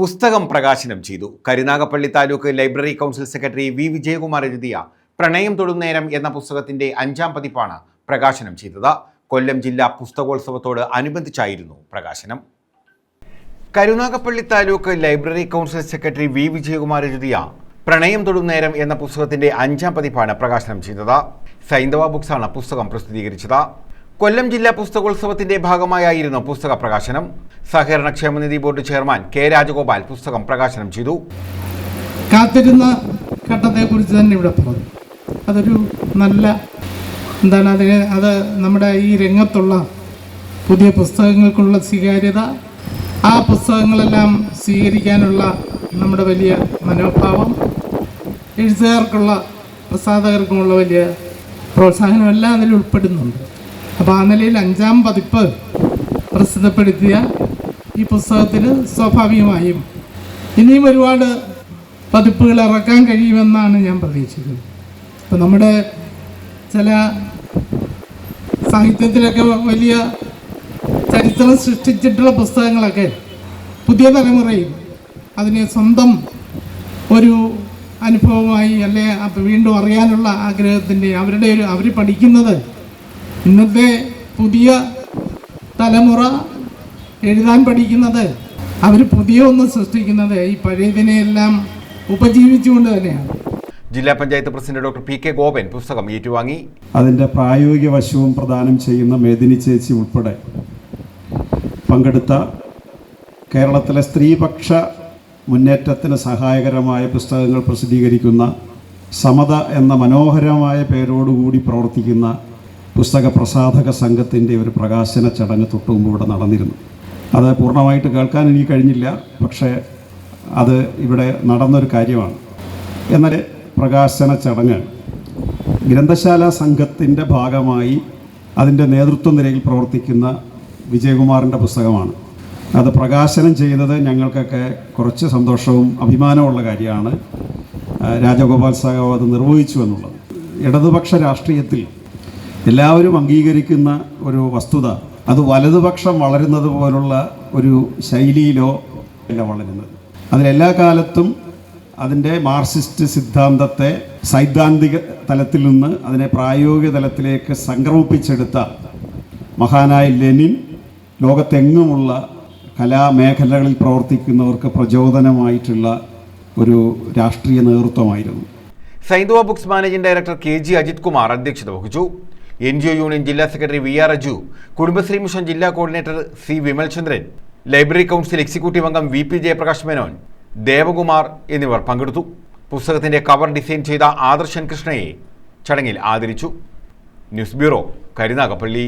പുസ്തകം പ്രകാശനം ചെയ്തു. Karunagappally taluk library council secretary V. Vijayakumar എഴുതിയ പ്രണയം തൊടുന്നേരം എന്ന പുസ്തകത്തിന്റെ അഞ്ചാം പതിപ്പാണ് പ്രകാശനം ചെയ്തത്. കൊല്ലം ജില്ലാ പുസ്തകോത്സവത്തോട് അനുബന്ധിച്ചായിരുന്നു പ്രകാശനം. Karunagappally taluk library council secretary V. Vijayakumar എഴുതിയ പ്രണയം തൊടുന്നേരം എന്ന പുസ്തകത്തിന്റെ അഞ്ചാം പതിപ്പാണ് പ്രകാശനം ചെയ്തത്. സൈന്ധവ ബുക്സാണ് പുസ്തകം പ്രസിദ്ധീകരിച്ചത്. കൊല്ലം ജില്ലാ പുസ്തകോത്സവത്തിന്റെ ഭാഗമായായിരുന്നു പുസ്തക പ്രകാശനം സഹകരണ ക്ഷേമനിധി ബോർഡ് ചെയർമാൻ കെ രാജഗോപാൽ പുസ്തകം പ്രകാശനം ചെയ്തു. കാത്തിരുന്ന ഘട്ടത്തെക്കുറിച്ച് തന്നെ ഇവിടെ പറഞ്ഞു. അതൊരു നല്ല എന്താണ് അതിന് അത് നമ്മുടെ ഈ രംഗത്തുള്ള പുതിയ പുസ്തകങ്ങൾക്കുള്ള സ്വീകാര്യത ആ പുസ്തകങ്ങളെല്ലാം സ്വീകരിക്കാനുള്ള നമ്മുടെ വലിയ മനോഭാവം എഴുത്തുകാർക്കുള്ള പ്രസാധകർക്കുമുള്ള വലിയ പ്രോത്സാഹനം എല്ലാം അതിൽ ഉൾപ്പെടുന്നുണ്ട്. അപ്പോൾ ആ നിലയിൽ അഞ്ചാം പതിപ്പ് പ്രസിദ്ധപ്പെടുത്തിയ ഈ പുസ്തകത്തിൽ സ്വാഭാവികമായും ഇനിയും ഒരുപാട് പതിപ്പുകൾ ഇറക്കാൻ കഴിയുമെന്നാണ് ഞാൻ പ്രതീക്ഷിക്കുന്നത്. ഇപ്പം നമ്മുടെ ചില സാഹിത്യത്തിലൊക്കെ വലിയ ചരിത്രം സൃഷ്ടിച്ചിട്ടുള്ള പുസ്തകങ്ങളൊക്കെ പുതിയ തലമുറയിൽ അതിനെ സ്വന്തം ഒരു അനുഭവമായി അല്ലെ വീണ്ടും അറിയാനുള്ള ആഗ്രഹത്തിന്റെ അവരുടെ ഒരു അവർ പഠിക്കുന്നത് ഇന്നത്തെ പുതിയ തലമുറ എഴുതാൻ പഠിക്കുന്നത് അവർ പുതിയ ഒന്ന് സൃഷ്ടിക്കുന്നത് ഈ പഴയതിനെയെല്ലാം ഉപജീവിച്ചുകൊണ്ട് തന്നെയാണ്. ജില്ലാ panchayat president doctor P K Gopan പുസ്തകം ഏറ്റുവാങ്ങി. അതിന്റെ പ്രായോഗിക വശവും പ്രദാനം ചെയ്യുന്ന മേദിനി ചേച്ചി ഉൾപ്പെടെ പങ്കെടുത്ത കേരളത്തിലെ സ്ത്രീപക്ഷ മുന്നേറ്റത്തിന് സഹായകരമായ പുസ്തകങ്ങൾ പ്രസിദ്ധീകരിക്കുന്ന സമത എന്ന മനോഹരമായ പേരോടുകൂടി പ്രവർത്തിക്കുന്ന പുസ്തക പ്രസാധക സംഘത്തിന്റെ ഒരു പ്രകാശന ചടങ്ങ് തൊട്ട് മുമ്പ് ഇവിടെ നടന്നിരുന്നു. അത് പൂർണമായിട്ട് കേൾക്കാൻ എനിക്ക് കഴിഞ്ഞില്ല പക്ഷേ അത് ഇവിടെ നടന്നൊരു കാര്യമാണ്. എന്നാൽ പ്രകാശന ചടങ്ങ് ഗ്രന്ഥശാല സംഘത്തിന്റെ ഭാഗമായി അതിന്റെ നേതൃത്വ നിലയിൽ പ്രവർത്തിക്കുന്ന വിജയകുമാറിന്റെ പുസ്തകമാണ്. അത് പ്രകാശനം ചെയ്തത് ഞങ്ങൾക്കൊക്കെ കുറച്ച് സന്തോഷവും അഭിമാനമുള്ള കാര്യമാണ്. രാജഗോപാൽ സാഹവ് അത് നിർവഹിച്ചു എന്നുള്ളത്. ഇടതുപക്ഷ രാഷ്ട്രീയത്തിൽ എല്ലാവരും അംഗീകരിക്കുന്ന ഒരു വസ്തുത. അത് വലതുപക്ഷം വളരുന്നത് പോലുള്ള ഒരു ശൈലിയിലോ അല്ല വളരുന്നത്. അതിലെല്ലാ കാലത്തും അതിന്റെ മാർസിസ്റ്റ് സിദ്ധാന്തത്തെ സൈദ്ധാന്തിക തലത്തിൽ നിന്ന് അതിനെ പ്രായോഗിക തലത്തിലേക്ക് സംക്രമിപ്പിച്ചെടുത്ത മഹാനായ ലെനിൻ ലോകത്തെങ്ങുമുള്ള കലാമേഖലകളിൽ പ്രവർത്തിക്കുന്നവർക്ക് പ്രചോദനമായിട്ടുള്ള ഒരു രാഷ്ട്രീയ നേതൃത്വമായിരുന്നു. Saindhava books managing director K G Ajith Kumar അധ്യക്ഷത വഹിച്ചു. എൻ ജി ഒ യൂണിയൻ ജില്ലാ secretary V R Aju Kudumbashree mission ജില്ലാ coordinator C Vimalchandran library council executive അംഗം വി പി ജയപ്രകാശ് മേനോൻ ദേവകുമാർ എന്നിവർ പങ്കെടുത്തു. പുസ്തകത്തിന്റെ കവർ ഡിസൈൻ ചെയ്ത ആദർശൻ കൃഷ്ണയെ ചടങ്ങിൽ ആദരിച്ചു. News bureau Karunagappally.